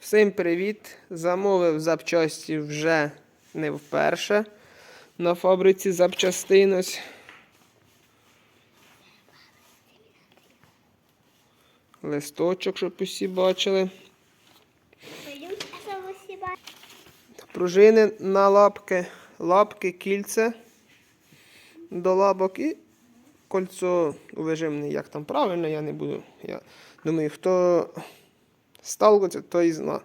Всім привіт! Замовив запчасті вже не вперше на фабриці запчастин. Листочок, щоб усі бачили. Пружини на лапки, лапки, кільце до лапок і кольцо вижимне. Як там правильно, я не буду. Я думаю, хто сталкується, той і зна.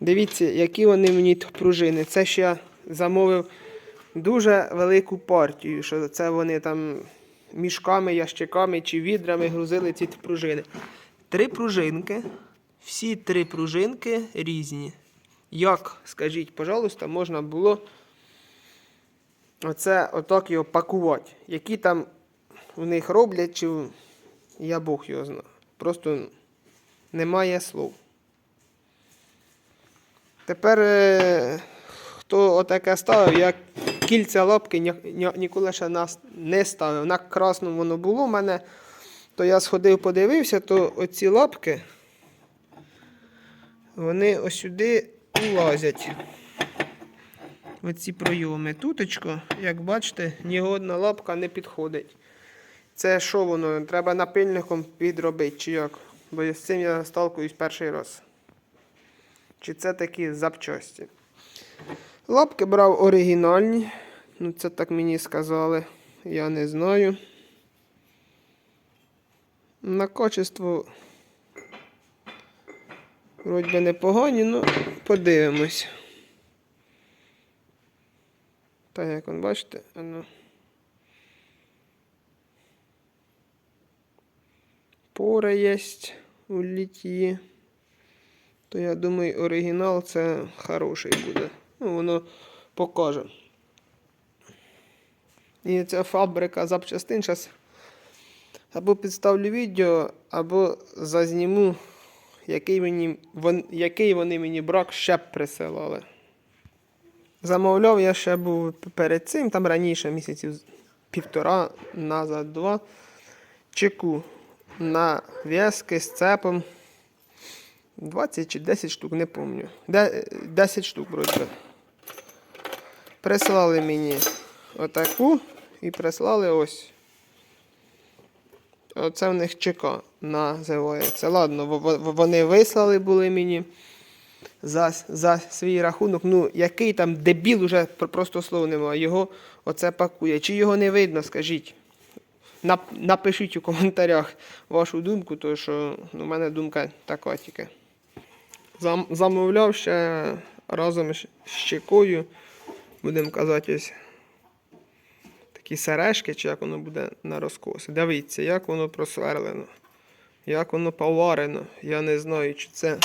Дивіться, які вони мені пружини. Це ж я замовив дуже велику партію, що це вони там мішками, ящиками чи відрами грузили ці пружини. Три пружинки. Всі три пружинки різні. Як, скажіть, пожалуйста, можна було оце отак його пакувати? Які там у них роблять, чи я Бог його знаю. Просто немає слов. Tепер е, хто отаке ставив, я кільця лапки ні, ні- ніколи ще нас не ставив. На красному воно було в мене, то я сходив, подивився, то оці лапки, вони ось сюди улазять. Оці пройоми. Туточко, як бачите, ні одна лапка не підходить. Це що воно? Треба напильником підробити, чи як? Бо з цим я сталкуюсь перший раз. Чи це такі запчасті? Лапки брав оригінальні. Ну, це так мені сказали. Я не знаю. На качество вроді непогані, ну подивимось. Так, як ви бачите, ну. Пора є у літі. То я думаю, оригінал це хороший буде. Ну, воно покаже. І ця фабрика запчастин зараз або підставлю відео, або зазніму, який, мені, вон, який вони мені брак ще б присилали. Замовляв я ще був перед цим, там раніше місяців півтора, назад два. Чеку на в'язки з цепом. 20 чи 10 штук, не пам'ятаю. 10 штук вроді. Прислали мені отаку і прислали ось. Оце в них ЧК називається. Ладно, во- во- вони вислали були мені за, за свій рахунок. Ну, який там дебіл, уже просто слов немає. Його оце пакує. Чи його не видно, скажіть. Нап- Напишіть у коментарях вашу думку, тому що ну, у мене думка така тільки. Зам, замовляв ще разом з чекою, будемо казати, ось такі сережки, чи як воно буде на розкос. Дивіться, як воно просверлено, як воно поварено. Я не знаю, чи це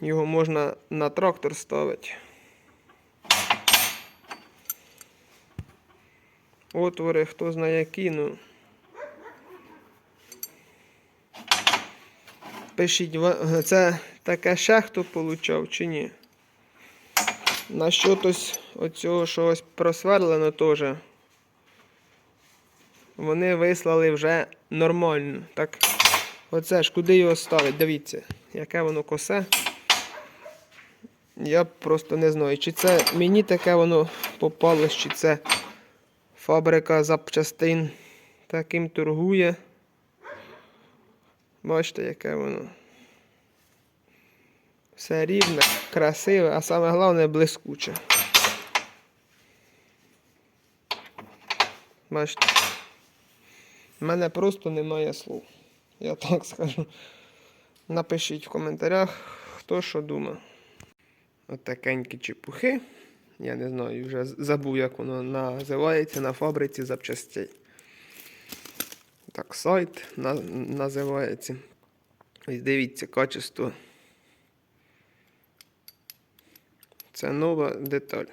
його можна на трактор ставити. Отвори, хто знає які, ну. Пишіть, це таке ще получав чи ні? На що ось оцього, що ось просверлено теж. Вони вислали вже нормально. Так, оце ж куди його ставити? Дивіться, яке воно косе. Я просто не знаю, чи це мені таке воно попалось, чи це фабрика запчастин таким торгує. Бачите, яке воно. Все рівне, красиве, а саме головне блискуче. Бачите. У мене просто немає слов. Я так скажу. Напишіть в коментарях, хто що думає. Отакенькі чепухи. Я не знаю, вже забув, як воно називається на фабриці запчастей. Так, сайт на, називається. Ось дивіться, качество. Це нова деталь.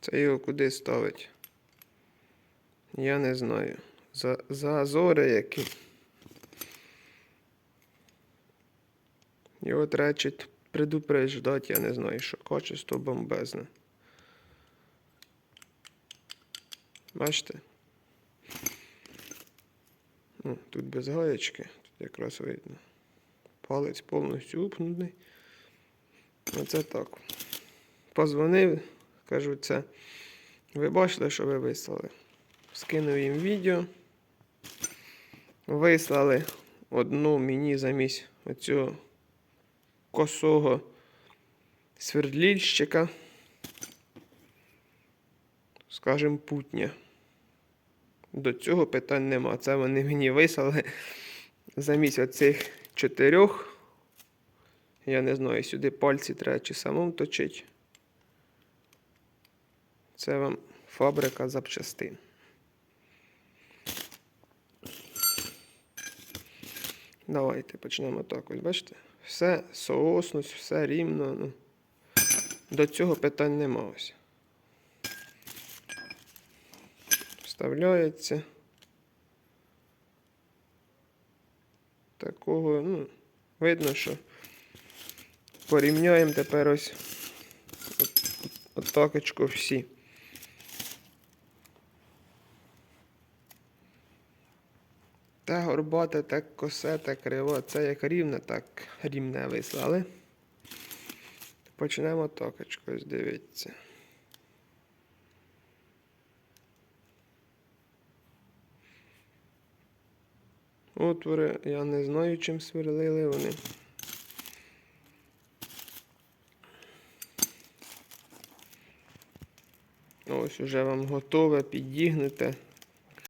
Це його куди ставить? Я не знаю. За, зазори які. Його треба чи предупреждати, я не знаю, що качество бомбезне. Бачите? Ну, тут без гаєчки, тут якраз видно. Палець повністю упнутий. Оце так. Позвонив, кажу, це. Ви бачили, що ви вислали. Скинув їм відео. Вислали одну мені замість оцього косого свердлільщика. Скажем, путня. До цього питань нема. Це вони мені вислали замість оцих чотирьох. Я не знаю, сюди пальці треба чи самому точити. Це вам фабрика запчастин. Давайте почнемо так. Ось бачите? Все соосно, все рівно. Ну. До цього питань нема ось. Вставляється. Такого, ну, видно, що порівняємо тепер ось от, отакочку всі. Те горбате, те косе, те криво. Це як рівне, так рівне вислали. Почнемо токочку, ось дивіться. Отвори, я не знаю, чим сверлили вони. Ось уже вам готове, підігнуте.